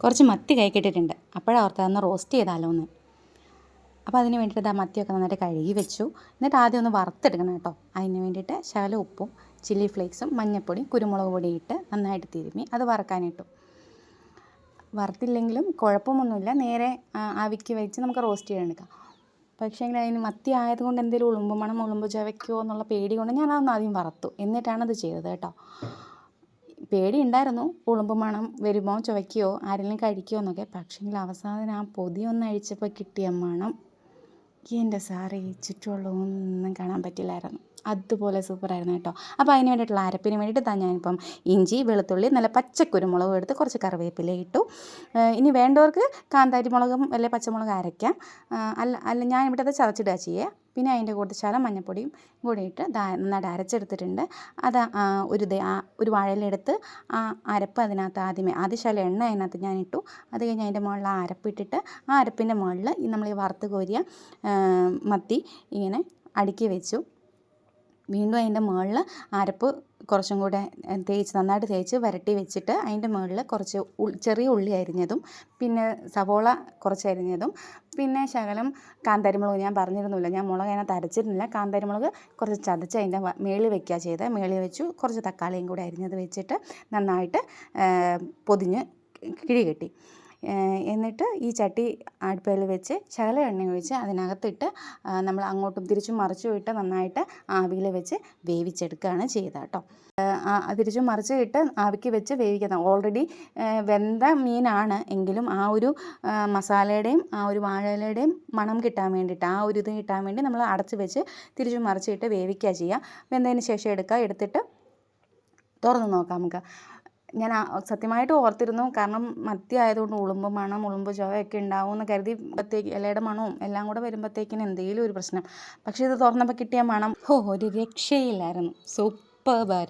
കുറച്ച് മത്തി കൈക്കിട്ടിട്ടുണ്ട്. അപ്പോഴാണ് അതൊന്ന് റോസ്റ്റ് ചെയ്താലോ എന്ന്. അപ്പോൾ അതിന് വേണ്ടിയിട്ട് ആ മത്തിയൊക്കെ നന്നായിട്ട് കഴുകി വെച്ചു. എന്നിട്ട് ആദ്യം ഒന്ന് വറുത്തെടുക്കണം കേട്ടോ. അതിന് വേണ്ടിയിട്ട് ശകല ഉപ്പും ചില്ലി ഫ്ലേക്സും മഞ്ഞൾപ്പൊടിയും കുരുമുളക് പൊടിയും ഇട്ട് നന്നായിട്ട് തിരുമ്മി അത് വറക്കാനിട്ടു. വറുത്തില്ലെങ്കിലും കുഴപ്പമൊന്നുമില്ല. നേരെ ആവിക്ക് വെച്ച് നമുക്ക് റോസ്റ്റ് ചെയ്തെടുക്കാം പക്ഷേ എങ്കിൽ അതിന് മത്തി ആയതുകൊണ്ട് എന്തെങ്കിലും ഉളുമ്പ് മണം ഉളുമ്പ് ചവയ്ക്കുമോ എന്നുള്ള പേടി കൊണ്ട് ഞാനതൊന്ന് ആദ്യം വറുത്തു. എന്നിട്ടാണ് അത് ചെയ്തത് കേട്ടോ. പേടി ഉണ്ടായിരുന്നു ഉളുമ്പ് മണം വരുമോ ചുവയ്ക്കുകയോ ആരെങ്കിലും കഴിക്കുമോ എന്നൊക്കെ. പക്ഷേങ്കിൽ അവസാനം ആ പൊതി ഒന്ന് അഴിച്ചപ്പോൾ കിട്ടിയ മണം. എന്റെ സാറേ ചുറ്റുമുള്ള ഒന്നും കാണാൻ പറ്റില്ലായിരുന്നു. അതുപോലെ സൂപ്പറായിരുന്നു കേട്ടോ. അപ്പോൾ അതിന് വേണ്ടിയിട്ടുള്ള അരപ്പിന് വേണ്ടിയിട്ട് താ ഞാനിപ്പം ഇഞ്ചി വെളുത്തുള്ളി നല്ല പച്ചക്കുരുമുളകും എടുത്ത് കുറച്ച് കറിവേപ്പില ഇട്ടു. ഇനി വേണ്ടവർക്ക് കാന്താരി മുളകും അല്ലെങ്കിൽ പച്ചമുളകും അരയ്ക്കാം. അല്ല അല്ല ഞാൻ ഇവിടെ അത് ചതച്ചിടുക ചെയ്യുക പിന്നെ അതിന്റെ കൂടെ ശകലം മഞ്ഞപ്പൊടിയും കൂടി ഇട്ട് നന്നായിട്ട് അരച്ചെടുത്തിട്ടുണ്ട്. അത് ഒരു ഒരു വാഴയിലെടുത്ത് ആ അരപ്പ് അതിനകത്ത് ആദ്യമേ ആദ്യ ശകലം എണ്ണ അതിനകത്ത് ഞാൻ ഇട്ടു. അത് കഴിഞ്ഞ് അതിന്റെ മുകളിൽ ആ അരപ്പ് ഇട്ടിട്ട് ആ അരപ്പിന്റെ മുകളിൽ നമ്മൾ ഈ വറുത്ത് കോരിയ മത്തി ഇങ്ങനെ അടുക്കി വെച്ചു. വീണ്ടും അതിന്റെ മുകളിൽ അരപ്പ് കുറച്ചും കൂടെ തേച്ച് നന്നായിട്ട് തേച്ച് വരട്ടി വെച്ചിട്ട് അതിന്റെ മുകളിൽ കുറച്ച് ചെറിയ ഉള്ളി അരിഞ്ഞതും പിന്നെ സവോള കുറച്ച് അരിഞ്ഞതും പിന്നെ ശകലം കാന്താരിമുളക് ഞാൻ പറഞ്ഞിരുന്നില്ല ഞാൻ മുളക് അതിനകത്ത് അരച്ചിരുന്നില്ല. കാന്താരിമുളക് കുറച്ച് ചതച്ച് അതിന്റെ മേളിൽ വെക്കുക ചെയ്ത്. മേളിൽ വെച്ചു കുറച്ച് തക്കാളിയും കൂടെ അരിഞ്ഞത് വെച്ചിട്ട് നന്നായിട്ട് പൊതിഞ്ഞ് കിഴി കെട്ടി. എന്നിട്ട് ഈ ചട്ടി അടുപ്പയിൽ വെച്ച് ശകല എണ്ണ ഒഴിച്ച് അതിനകത്തിട്ട് നമ്മൾ അങ്ങോട്ടും തിരിച്ചും മറിച്ചു ഇട്ട് നന്നായിട്ട് ആവിയിൽ വെച്ച് വേവിച്ചെടുക്കുകയാണ് ചെയ്തത് കേട്ടോ തിരിച്ചും മറിച്ച് ഇട്ട് ആവിക്ക് വെച്ച് വേവിക്കുന്ന ഓൾറെഡി വെന്ത മീനാണ് എങ്കിലും ആ ഒരു മസാലയുടെയും ആ ഒരു വാഴയിലയുടെയും മണം കിട്ടാൻ വേണ്ടിയിട്ട് ആ ഒരു ഇത് കിട്ടാൻ വേണ്ടി നമ്മൾ അടച്ച് വെച്ച് തിരിച്ചും മറിച്ചിട്ട് വേവിക്കുക ചെയ്യുക. വെന്തതിന് ശേഷം എടുക്കുക എടുത്തിട്ട് തുറന്ന് നോക്കാം നമുക്ക്. ഞാൻ സത്യമായിട്ട് ഓർത്തിരുന്നു. കാരണം മത്തി ആയതുകൊണ്ട് ഉളുമ്പ് മണം ഉളുമ്പ് ചുവയൊക്കെ ഉണ്ടാവും എന്ന് കരുതി ഇലയുടെ മണവും എല്ലാം കൂടെ വരുമ്പോഴത്തേക്കിന് എന്തെങ്കിലും ഒരു പ്രശ്നം. പക്ഷേ ഇത് തുറന്നപ്പോൾ കിട്ടിയ മണം ഓ ഒരു രക്ഷയില്ലായിരുന്നു. സൂപ്പർബായിരുന്നു